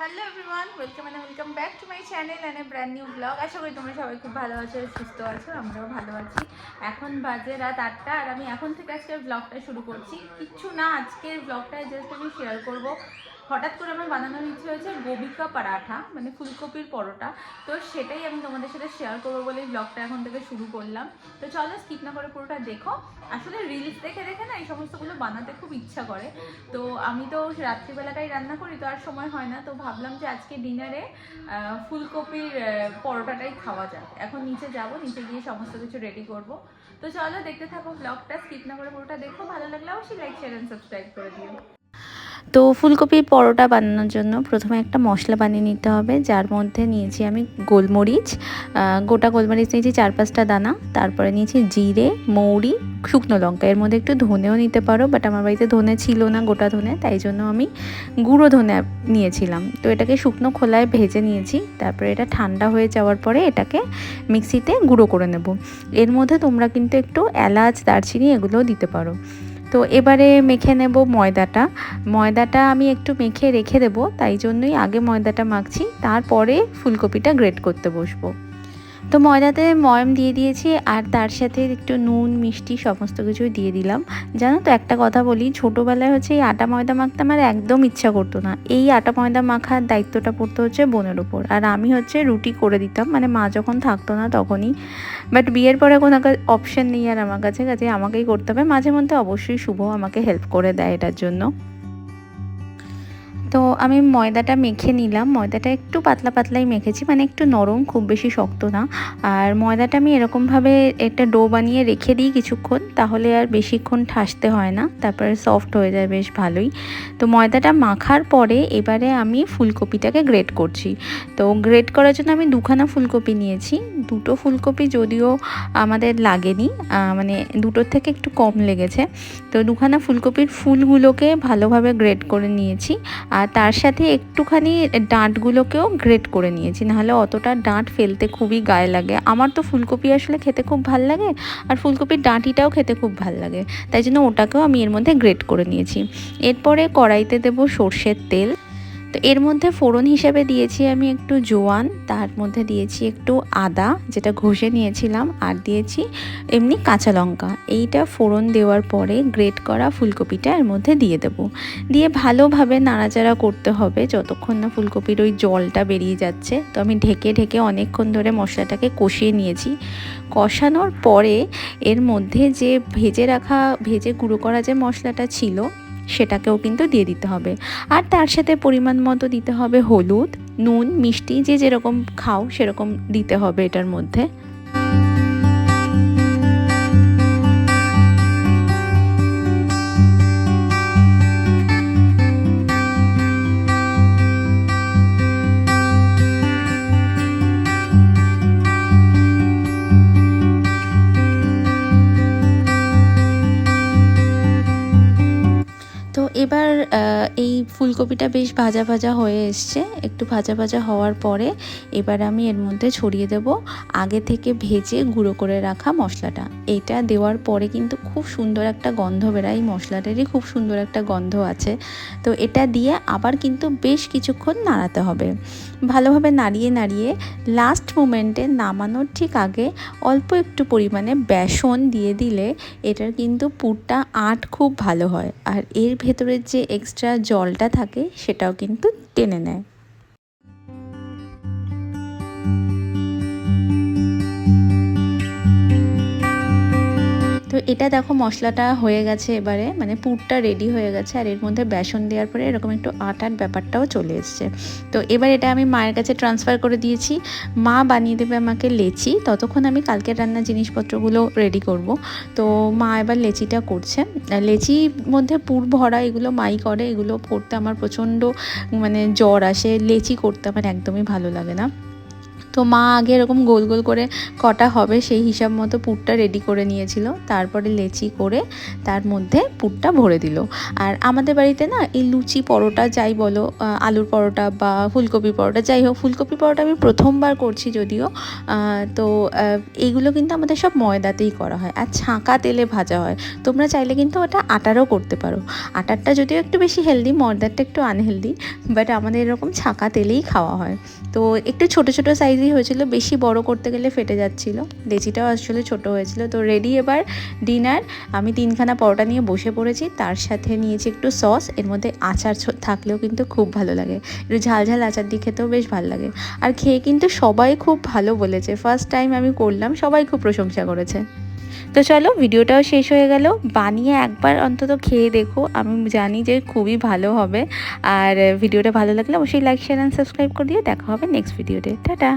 Hello everyone welcome and welcome back to my channel and a brand new blog আশা করি তোমরা সবাই খুব ভালো আছো, সুস্থ আছো, আমরাও ভালো আছি। এখন বাজে রাত আটটা আর আমি এখন থেকে আজকের ব্লগটা শুরু করছি। কিচ্ছু না, আজকের ব্লগটা জাস্ট আমি শেয়ার করব। হঠাৎ করে আমার বানানোর ইচ্ছে হয়েছে গোবিকা পরাঠা মানে ফুলকপির পরোটা। তো সেটাই আমি তোমাদের সাথে শেয়ার করব বলে ব্লগটা এখন থেকে শুরু করলাম। তো চলো স্কিপ না করে পুরোটা দেখো। আসলে রিলস দেখে দেখে না এই সমস্তগুলো বানাতে খুব ইচ্ছা করে। তো আমি তো রাত্রিবেলাটাই রান্না করি, তো আর সময় হয় না। তো ভাবলাম যে আজকে ডিনারে ফুলকপির পরোটাটাই খাওয়া যাক। এখন নিচে যাব, নিচে গিয়ে সমস্ত কিছু রেডি করব। তো চলো দেখতে থাকো ব্লগটা স্কিপ না করে পুরোটা দেখো। ভালো লাগলে অবশ্যই লাইক শেয়ার অ্যান্ড সাবস্ক্রাইব করে দিও। তো ফুলকপির পরোটা বানানোর জন্য প্রথমে একটা মশলা বানিয়ে নিতে হবে। যার মধ্যে নিয়েছি আমি গোলমরিচ গোটা গোলমরিচ নিয়েছি চার পাঁচটা দানা, তারপরে নিয়েছি জিরে, মৌরি, শুকনো লঙ্কা। এর মধ্যে একটু ধনেও নিতে পারো বাট আমার বাড়িতে ধনে ছিল না গোটা ধনে, তাই জন্য আমি গুঁড়ো ধনে নিয়েছিলাম। তো এটাকে শুকনো খোলায় ভেজে নিয়েছি, তারপরে এটা ঠান্ডা হয়ে যাওয়ার পরে এটাকে মিক্সিতে গুঁড়ো করে নেব। এর মধ্যে তোমরা কিন্তু একটু এলাচ, দারচিনি এগুলোও দিতে পারো। তো এবারে মেখে নেব ময়দাটা। ময়দাটা আমি একটু মেখে রেখে দেব, তাই জন্যই আগে ময়দাটা মাখছি, তারপরে ফুলকপিটা গ্রেট করতে বসবো। তো ময়দাতে ময়ম দিয়ে দিয়েছি আর তার সাথে একটু নুন, মিষ্টি সমস্ত কিছুই দিয়ে দিলাম। জানো তো একটা কথা বলি, ছোটোবেলায় হচ্ছে এই আটা ময়দা মাখতে আমার একদম ইচ্ছা করতো না। এই আটা ময়দা মাখার দায়িত্বটা পড়তো হচ্ছে বোনের ওপর। আর আমি হচ্ছে রুটি করে দিতাম মানে মা যখন থাকতো না তখনই। বাট বিয়ের পরে কোনো অপশন নেই আর আমার কাছে কাছে আমাকেই করতে হবে। মাঝে মধ্যে অবশ্যই শুভ আমাকে হেল্প করে দেয় এটার জন্য। তো আমি ময়দাটা মেখে নিলাম। ময়দাটা একটু পাতলা পাতলাই মেখেছি মানে একটু নরম, খুব বেশি শক্ত না। আর ময়দাটা আমি এরকমভাবে একটা ডো বানিয়ে রেখে দিই কিছুক্ষণ, তাহলে আর বেশিক্ষণ ঠাসতে হয় না, তারপরে সফট হয়ে যায়, বেশ ভালোই। তো ময়দাটা মাখার পরে এবারে আমি ফুলকপিটাকে গ্রেট করছি। তো গ্রেট করার জন্য আমি দুখানা ফুলকপি নিয়েছি। দুটো ফুলকপি যদিও আমাদের লাগেনি মানে দুটোর থেকে একটু কম লেগেছে। তো দুখানা ফুলকপির ফুলগুলোকে ভালোভাবে গ্রেট করে নিয়েছি। আর তার সাথে একটুখানি ডাঁটগুলোকেও গ্রেট করে নিয়েছি, নাহলে অতটা ডাঁট ফেলতে খুবই গায়ে লাগে। আমার তো ফুলকপি আসলে খেতে খুব ভালো লাগে আর ফুলকপির ডাঁটিটাও খেতে খুব ভালো লাগে। তাই জন্য ওটাকেও আমি এর মধ্যে গ্রেট করে নিয়েছি। এরপরে কড়াইতে দেবো সর্ষের তেল। তো এর মধ্যে ফোড়ন হিসেবে দিয়েছি আমি একটু জোয়ান, তার মধ্যে দিয়েছি একটু আদা, যেটা ঘষে নিয়েছিলাম, আর দিয়েছি এমনি কাঁচা লঙ্কা। এইটা ফোড়ন দেওয়ার পরে গ্রেট করা ফুলকপিটা এর মধ্যে দিয়ে দেবো। দিয়ে ভালোভাবে নাড়াচাড়া করতে হবে যতক্ষণ না ফুলকপির ওই জলটা বেরিয়ে যাচ্ছে। তো আমি ঢেকে ঢেকে অনেকক্ষণ ধরে মশলাটাকে কষিয়ে নিয়েছি। কষানোর পরে এর মধ্যে যে ভেজে রাখা, ভেজে গুঁড়ো করা যে মশলাটা ছিল সেটাকেও কিন্তু দিয়ে দিতে হবে। আর তার সাথে পরিমাণ মতো দিতে হবে হলুদ, নুন, মিষ্টি, যে যেরকম খাও সেরকম দিতে হবে এটার মধ্যে। তো এবার এই ফুলকপিটা বেশ ভাজা ভাজা হয়ে এসছে। একটু ভাজা ভাজা হওয়ার পরে এবার আমি এর মধ্যে ছড়িয়ে দেব আগে থেকে ভেজে গুঁড়ো করে রাখা মশলাটা। এইটা দেওয়ার পরে কিন্তু খুব সুন্দর একটা গন্ধ এই মশলাটারই খুব সুন্দর একটা গন্ধ আছে। তো এটা দিয়ে আবার কিন্তু বেশ কিছুক্ষণ নাড়াতে হবে। ভালোভাবে নাড়িয়ে নাড়িয়ে লাস্ট মোমেন্টে নামানোর ঠিক আগে অল্প একটু পরিমাণে বেসন দিয়ে দিলে এটার কিন্তু পুরটা আট খুব ভালো হয়। আর এর ভেতরের যে এক্সট্রা জলটা থাকে সেটাও কিন্তু টেনে নেয়। এটা দেখো মশলাটা হয়ে গেছে এবারে মানে পুরটা রেডি হয়ে গেছে, আর এর মধ্যে বেসন দেওয়ার পরে এরকম একটু আটার ব্যাপারটাও চলে এসছে। তো এবার এটা আমি মায়ের কাছে ট্রান্সফার করে দিয়েছি। মা বানিয়ে দেবে আমাকে লেচি, ততক্ষণ আমি কালকের রান্নার জিনিসপত্রগুলো রেডি করব। তো মা এবার লেচিটা করছে। লেচির মধ্যে পুর ভরা, এগুলো মাই করে, এগুলো করতে আমার প্রচণ্ড মানে জ্বর আসে, লেচি করতে আমার একদমই ভালো লাগে না। তো মা আগে এরকম গোল গোল করে কটা হবে সেই হিসাব মতো পুরটা রেডি করে নিয়েছিল। তারপরে লেচি করে তার মধ্যে পুরটা ভরে দিল। আর আমাদের বাড়িতে না এই লুচি পরোটা যাই বলো আলুর পরোটা বা ফুলকপি পরোটা যাই হোক, ফুলকপি পরোটা আমি প্রথমবার করছি যদিও তো এইগুলো কিন্তু আমাদের সব ময়দাতেই করা হয়। আর ছাঁকা তেলে ভাজা হয়। তোমরা চাইলে কিন্তু ওটা আটারও করতে পারো। আটারটা যদিও একটু বেশি হেলদি ময়দারটা একটু আনহেলদি বাট আমাদের এরকম ছাঁকা তেলেই খাওয়া হয়। তো একটু ছোট ছোট সাইজই হয়েছিল, বেশি বড় করতে গেলে ফেটে যাচ্ছিল। লেচিটাও আসলে ছোট হয়েছিল। তো রেডি এবার ডিনার আমি তিনখানা পরোটা নিয়ে বসে পড়েছি। তার সাথে নিয়েছি একটু সস এর মধ্যে আচার থাকলেও কিন্তু খুব ভালো লাগে। একটু ঝাল ঝাল আচার দিয়ে খেতেও বেশ ভালো লাগে। আর খেয়ে কিন্তু সবাই খুব ভালো বলেছে। ফার্স্ট টাইম আমি করলাম, সবাই খুব প্রশংসা করেছে। তো চলো, ভিডিওটাও শেষ হয়ে গেল। বানিয়ে একবার অন্তত খেয়ে দেখো। আমি জানি যে খুবই ভালো হবে। আর ভিডিওটা ভালো লাগলে অবশ্যই লাইক শেয়ার অ্যান্ড সাবস্ক্রাইব করে দিও। দেখা হবে নেক্সট ভিডিওতে টাটা!